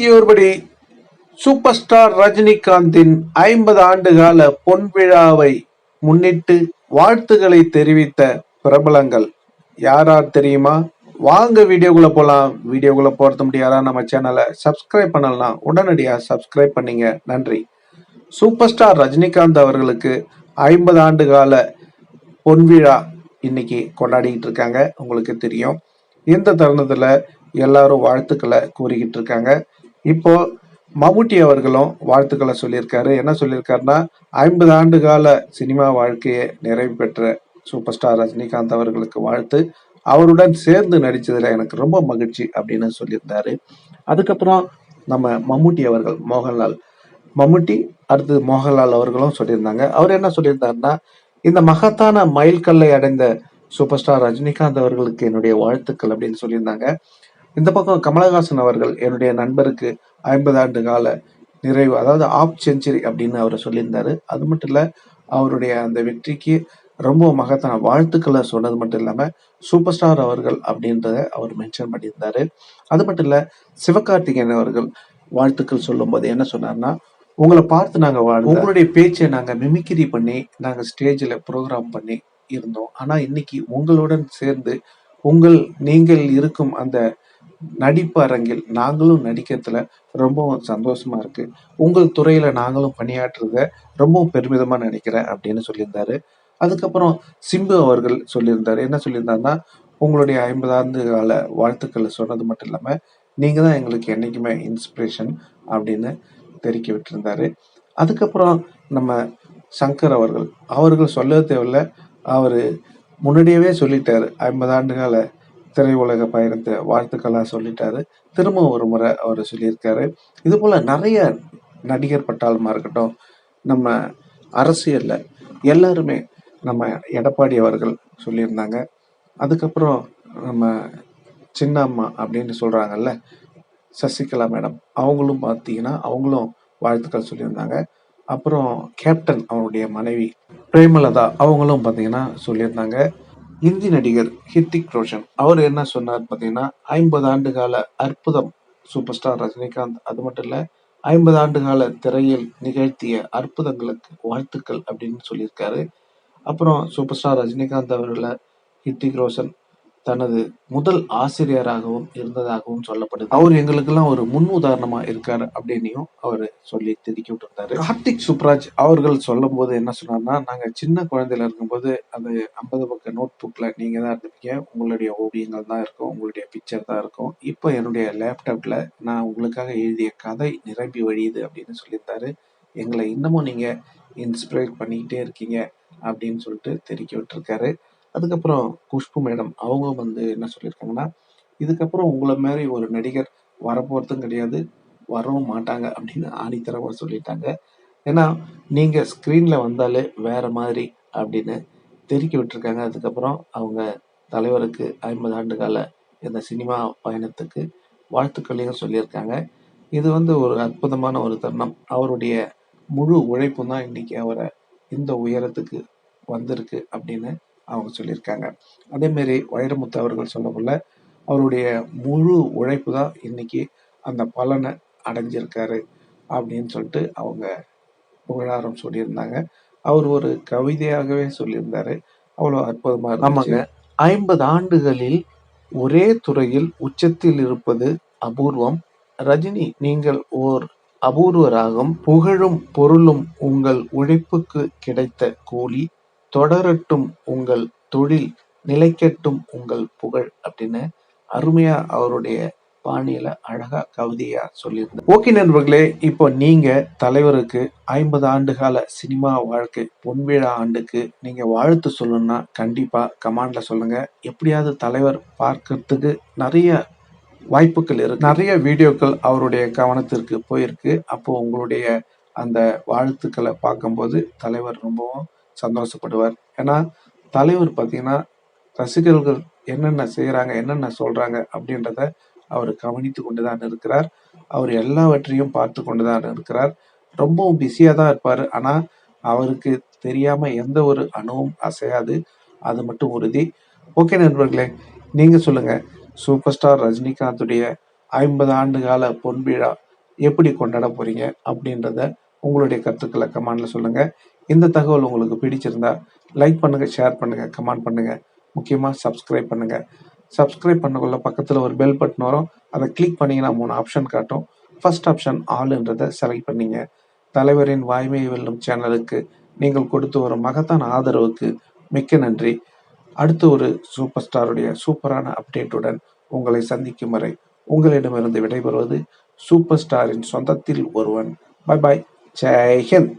Hi super star ரஜினிகாந்தின் ஐம்பது ஆண்டு கால பொன் விழாவை முன்னிட்டு வாழ்த்துக்களை தெரிவித்த பிரபலங்கள். யாரார் தெரியுமா? வாங்க வீடியோக்குள்ள போலாம். வீடியோக்குள்ள போறது முடியாதா நம்ம சேனலை சப்ஸ்கிரைப் பண்ணலாம் உடனடியாக சப்ஸ்கிரைப் பண்ணீங்க. நன்றி. சூப்பர் ஸ்டார் ரஜினிகாந்த் அவர்களுக்கு ஐம்பது ஆண்டு கால பொன் விழா இன்னைக்கு கொண்டாடிக்கிட்டு இருக்காங்க. உங்களுக்கு தெரியும். இந்த தருணத்தில் எல்லாரும் வாழ்த்துக்களை கூறிக்கிட்டு இருக்காங்க. இப்போ மம்முட்டி அவர்களும் வாழ்த்துக்களை சொல்லியிருக்காரு. என்ன சொல்லியிருக்காருன்னா ஐம்பது ஆண்டு கால சினிமா வாழ்க்கையை நிறைவு பெற்ற சூப்பர் ஸ்டார் ரஜினிகாந்த் அவர்களுக்கு வாழ்த்து. அவருடன் சேர்ந்து நடித்ததில் எனக்கு ரொம்ப மகிழ்ச்சி அப்படின்னு சொல்லியிருந்தாரு. அதுக்கப்புறம் நம்ம மம்முட்டி அவர்கள் மோகன்லால். மம்முட்டி அடுத்து மோகன்லால் அவர்களும் சொல்லியிருந்தாங்க. அவர் என்ன சொல்லியிருந்தாருன்னா இந்த மகத்தான மைல்கல்லை அடைந்த சூப்பர் ஸ்டார் ரஜினிகாந்த் அவர்களுக்கு என்னுடைய வாழ்த்துக்கள் அப்படின்னு சொல்லியிருந்தாங்க. இந்த பக்கம் கமலஹாசன் அவர்கள் என்னுடைய நண்பருக்கு ஐம்பது ஆண்டு கால நிறைவு அதாவது ஆஃப் செஞ்சுரி அப்படின்னு அவர் சொல்லியிருந்தாரு. அது மட்டும் இல்ல அவருடைய அந்த வெற்றிக்கு ரொம்ப மகத்தான வாழ்த்துக்களை சொன்னது மட்டும் இல்லாம சூப்பர் ஸ்டார் அவர்கள் அப்படின்றத அவர் மென்ஷன் பண்ணியிருந்தாரு. அது மட்டும் இல்ல சிவகார்த்திகேயன் அவர்கள் வாழ்த்துக்கள் சொல்லும்போது என்ன சொன்னார்னா உங்களை பார்த்து நாங்க வாழ் உங்களுடைய பேச்சை நாங்க மிமிக்கிரி பண்ணி நாங்க ஸ்டேஜ்ல ப்ரோக்ராம் பண்ணி இருந்தோம். ஆனா இன்னைக்கு உங்களுடன் சேர்ந்து உங்கள் நீங்கள் இருக்கும் அந்த நடிப்பு அரங்கில் நாங்களும் நடிக்கிறதுல ரொம்பவும் சந்தோஷமா இருக்கு. உங்கள் துறையில நாங்களும் பணியாற்றுறத ரொம்பவும் பெருமிதமா நினைக்கிறேன் அப்படின்னு சொல்லியிருந்தாரு. அதுக்கப்புறம் சிம்பு அவர்கள் சொல்லியிருந்தாரு. என்ன சொல்லியிருந்தாருன்னா உங்களுடைய ஐம்பதாண்டு கால வாழ்த்துக்களை சொன்னது மட்டும் இல்லாம நீங்க தான் எங்களுக்கு என்னைக்குமே இன்ஸ்பிரேஷன் அப்படின்னு தெரிவிக்க விட்டிருந்தாரு. அதுக்கப்புறம் நம்ம சங்கர் அவர்கள் அவர்கள் சொல்ல தேவையில்ல. அவரு முன்னாடியவே சொல்லிட்டாரு ஐம்பது ஆண்டு கால திரையுலக பயணத்தை வாழ்த்துக்களாக சொல்லிட்டாரு. திரும்ப ஒரு முறை அவர் சொல்லியிருக்காரு. இது போல் நிறைய நடிகர் பட்டாளமாக இருக்கட்டும் நம்ம அரசியலில் எல்லாருமே நம்ம எடப்பாடி அவர்கள் சொல்லியிருந்தாங்க. அதுக்கப்புறம் நம்ம சின்ன அம்மா அப்படின்னு சொல்கிறாங்கல்ல சசிகலா மேடம் அவங்களும் பார்த்தீங்கன்னா அவங்களும் வாழ்த்துக்கள் சொல்லியிருந்தாங்க. அப்புறம் கேப்டன் அவருடைய மனைவி பிரேமலதா அவங்களும் பார்த்தீங்கன்னா சொல்லியிருந்தாங்க. இந்தி நடிகர் ஹித்திக் ரோஷன். அவர் என்ன சொன்னார் பார்த்தீங்கன்னா ஐம்பது ஆண்டு கால அற்புதம் சூப்பர் ஸ்டார் ரஜினிகாந்த். அது மட்டும் இல்லை ஐம்பது ஆண்டு கால திரையில் நிகழ்த்திய அற்புதங்களுக்கு வாழ்த்துக்கள் அப்படின்னு சொல்லியிருக்காரு. அப்புறம் சூப்பர் ஸ்டார் ரஜினிகாந்த் அவர்களை ஹித்திக் ரோஷன் தனது முதல் ஆசிரியராகவும் இருந்ததாகவும் சொல்லப்படுது. அவர் எங்களுக்கெல்லாம் ஒரு முன் உதாரணமா இருக்காரு அப்படின்னையும் அவர் சொல்லி திடுக்கி விட்டுருந்தாரு. கார்த்திக் சுப்ராஜ் அவர்கள் சொல்லும் போது என்ன சொன்னார்னா நாங்க சின்ன குழந்தையில இருக்கும்போது அந்த ஐம்பது பக்க நோட் புக்ல நீங்க தான் இருந்திருக்கீங்க உங்களுடைய ஓவியங்கள் தான் இருக்கும். உங்களுடைய பிக்சர் தான் இருக்கும். இப்போ என்னுடைய லேப்டாப்ல நான் உங்களுக்காக எழுதிய கதை நிரம்பி வழியுது அப்படின்னு சொல்லியிருந்தாரு. எங்களை இன்னமும் நீங்க இன்ஸ்பிரேட் பண்ணிக்கிட்டே இருக்கீங்க அப்படின்னு சொல்லிட்டு தெரிவிக்க விட்டுருக்காரு. அதுக்கப்புறம் குஷ்பு மேடம் அவங்க வந்து என்ன சொல்லியிருக்காங்கன்னா இதுக்கப்புறம் உங்களை மாதிரி ஒரு நடிகர் வரப்போகிறதும் கிடையாது வரவும் மாட்டாங்க அப்படின்னு ஆணித்தரவர் சொல்லிட்டாங்க. ஏன்னா நீங்கள் ஸ்க்ரீனில் வந்தாலே வேறு மாதிரி அப்படின்னு தெரிக்க விட்டுருக்காங்க. அதுக்கப்புறம் அவங்க தலைவருக்கு ஐம்பது ஆண்டு கால இந்த சினிமா பயணத்துக்கு வாழ்த்துக்களையும் சொல்லியிருக்காங்க. இது வந்து ஒரு அற்புதமான ஒரு தருணம். அவருடைய முழு உழைப்பும் தான் இன்னைக்கு அவரை இந்த உயரத்துக்கு வந்திருக்கு அப்படின்னு அவங்க சொல்லியிருக்காங்க. அதேமாரி வைரமுத்து அவர்கள் சொல்லக்குள்ள அவருடைய முழு உழைப்பு தான் இன்னைக்கு அந்த பலனை அடைஞ்சிருக்காரு அப்படின்னு சொல்லிட்டு அவங்க புகழாரம் சொல்லியிருந்தாங்க. அவர் ஒரு கவிதையாகவே சொல்லியிருந்தாரு. அவ்வளோ அற்புதமாக ஆமாங்க. ஐம்பது ஆண்டுகளில் ஒரே துறையில் உச்சத்தில் இருப்பது அபூர்வம். ரஜினி நீங்கள் ஓர் அபூர்வராகும் புகழும் பொருளும் உங்கள் உழைப்புக்கு கிடைத்த கூலி. தொடரட்டும் உங்கள் தொழில் நிலைக்கட்டும் உங்கள் புகழ் அப்படின்னு அருமையா அவருடைய பாணியில அழகா கவிதையா சொல்லியிருந்தார். ஓகே நண்பர்களே இப்போ நீங்க தலைவருக்கு ஐம்பது ஆண்டு கால சினிமா வாழ்க்கை பொன்விழா ஆண்டுக்கு நீங்க வாழ்த்து சொல்லணும்னா கண்டிப்பா கமாண்ட்ல சொல்லுங்க. எப்படியாவது தலைவர் பார்க்கறதுக்கு நிறைய வாய்ப்புகள் இருக்கு. நிறைய வீடியோக்கள் அவருடைய கவனத்திற்கு போயிருக்கு. அப்போ உங்களுடைய அந்த வாழ்த்துக்களை பார்க்கும்போது தலைவர் ரொம்பவும் சந்தோஷப்படுவார். ஏன்னா தலைவர் பார்த்தீங்கன்னா ரசிகர்கள் என்னென்ன செய்கிறாங்க என்னென்ன சொல்கிறாங்க அப்படின்றத அவர் கவனித்து கொண்டு தான் இருக்கிறார். அவர் எல்லாவற்றையும் பார்த்து கொண்டு தான் இருக்கிறார். ரொம்பவும் பிஸியாக தான் இருப்பார். ஆனால் அவருக்கு தெரியாமல் எந்த ஒரு அணுவும் அசையாது. அது மட்டும் உறுதி. ஓகே நண்பர்களே நீங்கள் சொல்லுங்கள் சூப்பர் ஸ்டார் ரஜினிகாந்துடைய ஐம்பது ஆண்டு கால பொன்விழா எப்படி கொண்டாட போறீங்க அப்படின்றத உங்களுடைய கருத்துக்களை கமாண்டில் சொல்லுங்கள் இந்த தகவல் உங்களுக்கு பிடிச்சிருந்தா லைக் பண்ணுங்க ஷேர் பண்ணுங்க கமெண்ட் பண்ணுங்க. முக்கியமாக சப்ஸ்கிரைப் பண்ணுங்க. சப்ஸ்கிரைப் பண்ணக்குள்ள பக்கத்தில் ஒரு பெல் பட்டன் வரும். அதை கிளிக் பண்ணீங்கன்னா மூணு ஆப்ஷன் காட்டும். ஃபர்ஸ்ட் ஆப்ஷன் ஆளுன்றதை செலக்ட் பண்ணீங்க. தலைவரின் வாய்மை வெல்லும் சேனலுக்கு நீங்கள் கொடுத்து வரும் மகத்தான ஆதரவுக்கு மிக்க நன்றி. அடுத்து ஒரு சூப்பர் ஸ்டாருடைய சூப்பரான அப்டேட்டுடன் உங்களை சந்திக்கும் வரை உங்களிடமிருந்து விடைபெறுவது சூப்பர் ஸ்டாரின் சொந்தத்தில் ஒருவன். பை பாய் ஜெய்ஹிந்த்